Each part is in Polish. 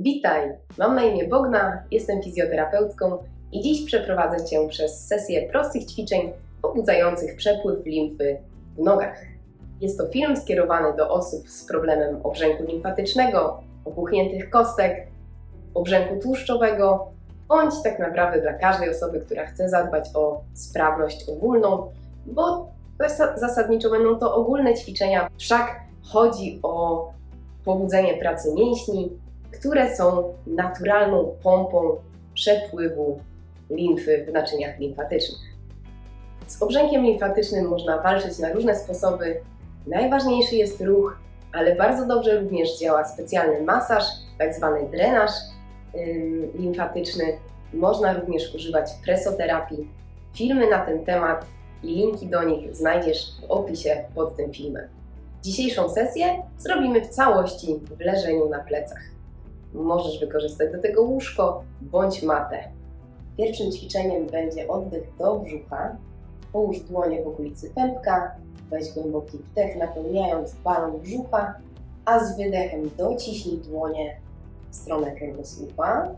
Witaj, mam na imię Bogna, jestem fizjoterapeutką i dziś przeprowadzę Cię przez sesję prostych ćwiczeń pobudzających przepływ limfy w nogach. Jest to film skierowany do osób z problemem obrzęku limfatycznego, opuchniętych kostek, obrzęku tłuszczowego, bądź tak naprawdę dla każdej osoby, która chce zadbać o sprawność ogólną, bo zas- zasadniczo będą to ogólne ćwiczenia, wszak chodzi o pobudzenie pracy mięśni, które są naturalną pompą przepływu limfy w naczyniach limfatycznych. Z obrzękiem limfatycznym można walczyć na różne sposoby. Najważniejszy jest ruch, ale bardzo dobrze również działa specjalny masaż, tak zwany drenaż limfatyczny. Można również używać presoterapii. Filmy na ten temat i linki do nich znajdziesz w opisie pod tym filmem. Dzisiejszą sesję zrobimy w całości w leżeniu na plecach. Możesz wykorzystać do tego łóżko bądź matę. Pierwszym ćwiczeniem będzie oddech do brzucha. Połóż dłonie w okolicy pępka, weź głęboki wdech, napełniając balon brzucha, a z wydechem dociśnij dłonie w stronę kręgosłupa,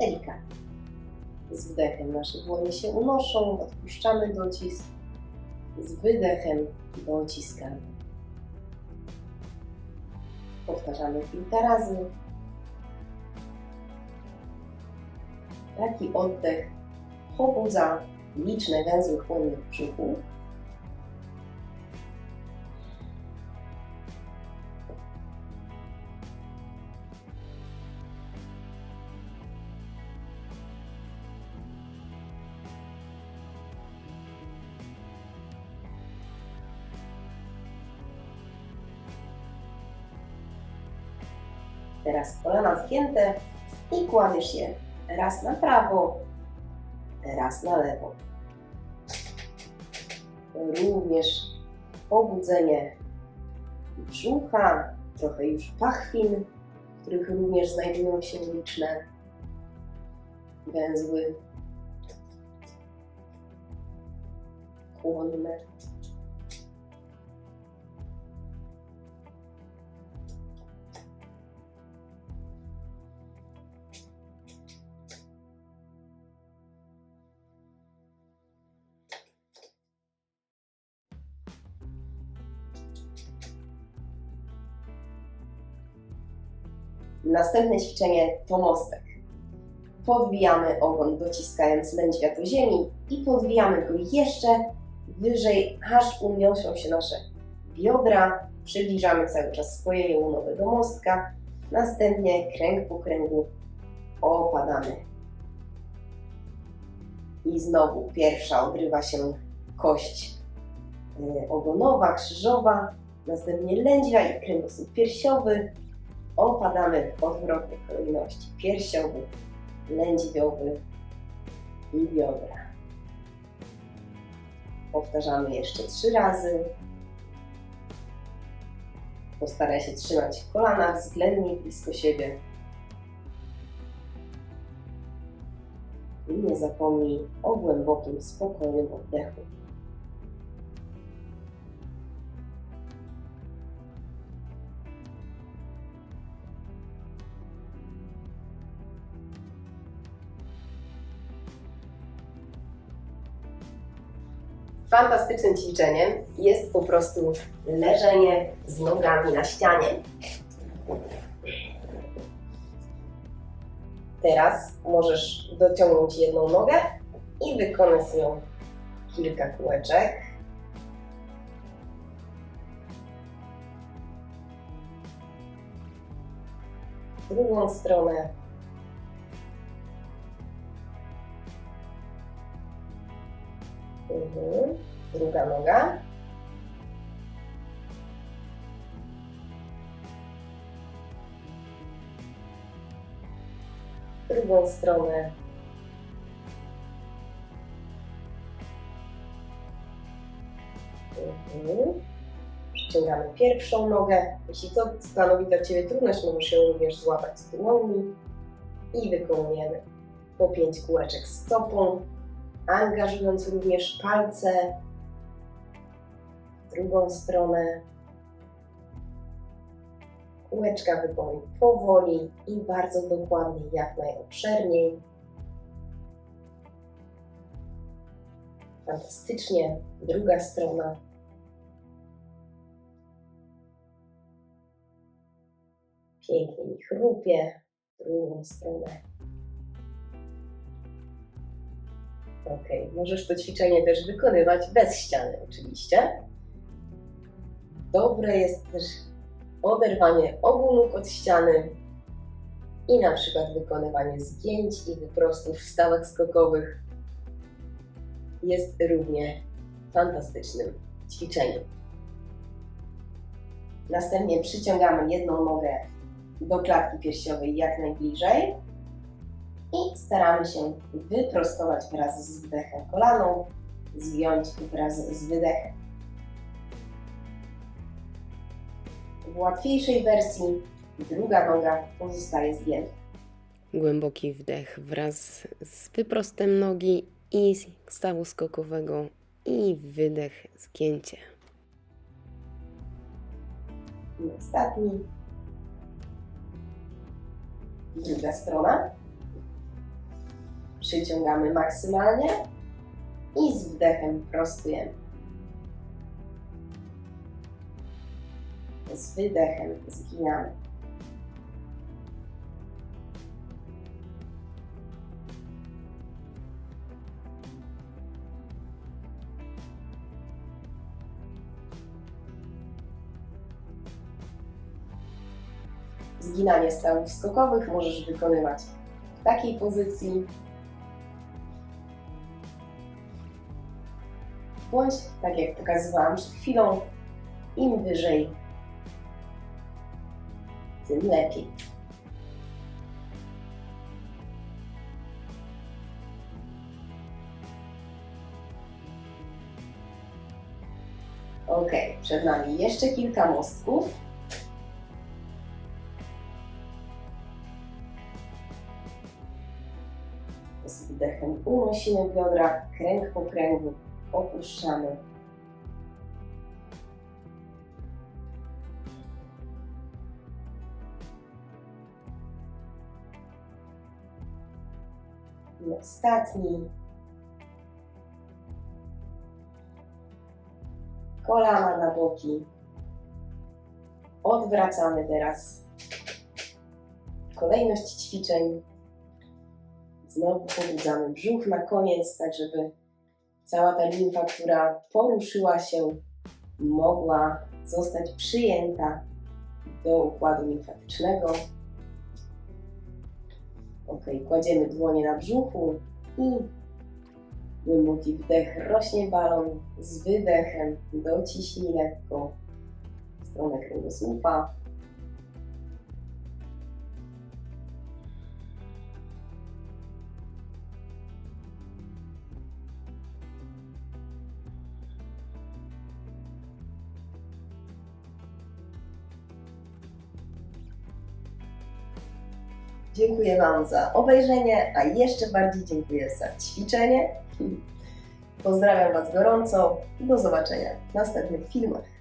delikatnie. Z wdechem nasze dłonie się unoszą, odpuszczamy docisk, z wydechem dociskamy. Powtarzamy kilka razy. Taki oddech pobudza liczne węzły chłonne w brzuchu. Teraz kolana zgięte i kładziesz je raz na prawo, raz na lewo. Również pobudzenie brzucha, trochę już pachwin, w których również znajdują się liczne węzły chłonne. Następne ćwiczenie to mostek. Podbijamy ogon, dociskając lędźwia do ziemi i podbijamy go jeszcze wyżej, aż uniosą się nasze biodra. Przybliżamy cały czas spojenie łonowe do mostka. Następnie kręg po kręgu opadamy. I znowu pierwsza odrywa się kość y, ogonowa, krzyżowa, następnie lędźwia i kręgosłup piersiowy, opadamy w odwrotnej kolejności. Piersiowy, lędźwiowy i biodra. Powtarzamy jeszcze trzy razy. Postaraj się trzymać kolana względnie blisko siebie. I nie zapomnij o głębokim, spokojnym oddechu. Fantastycznym ćwiczeniem jest po prostu leżenie z nogami na ścianie. Teraz możesz dociągnąć jedną nogę i wykonać z nią kilka kółeczek. Drugą stronę Mhm. Druga noga. Drugą stronę. Mhm. Przyciągamy pierwszą nogę. Jeśli to stanowi dla Ciebie trudność, możesz ją również złapać dłoni i wykonujemy po pięć kółeczek stopą angażując również palce w drugą stronę. Łeczka wypełni powoli i bardzo dokładnie, jak najobszerniej. Fantastycznie. Druga strona. Pięknie mi chrupie. Drugą stronę. Ok, możesz to ćwiczenie też wykonywać bez ściany, oczywiście. Dobre jest też oderwanie obu nóg od ściany i na przykład wykonywanie zgięć i wyprostów w stawach skokowych jest równie fantastycznym ćwiczeniem. Następnie przyciągamy jedną nogę do klatki piersiowej jak najbliżej i staramy się wyprostować wraz z wdechem kolano, zgiąć wraz z wydechem. W łatwiejszej wersji druga noga pozostaje zgięta. Głęboki wdech wraz z wyprostem nogi i stawu skokowego i wydech, zgięcie. I ostatni. Druga strona. Przyciągamy maksymalnie i z wdechem prostujemy. Z wydechem zginamy. Zginanie stawów skokowych możesz wykonywać w takiej pozycji, tak jak pokazywałam przed chwilą, im wyżej, tym lepiej. Ok, przed nami jeszcze kilka mostków. Z wdechem unosimy biodra, kręg po kręgu, opuszczamy. I ostatni. Kolana na boki. Odwracamy teraz. Kolejność ćwiczeń Znowu pobudzamy brzuch na koniec, tak żeby cała ta limfa, która poruszyła się, mogła zostać przyjęta do układu limfatycznego. Ok, kładziemy dłonie na brzuchu i głęboki wdech, rośnie balon z wydechem, dociśnij lekko w stronę kręgosłupa. Dziękuję Wam za obejrzenie, a jeszcze bardziej dziękuję za ćwiczenie. Pozdrawiam Was gorąco i do zobaczenia w następnych filmach.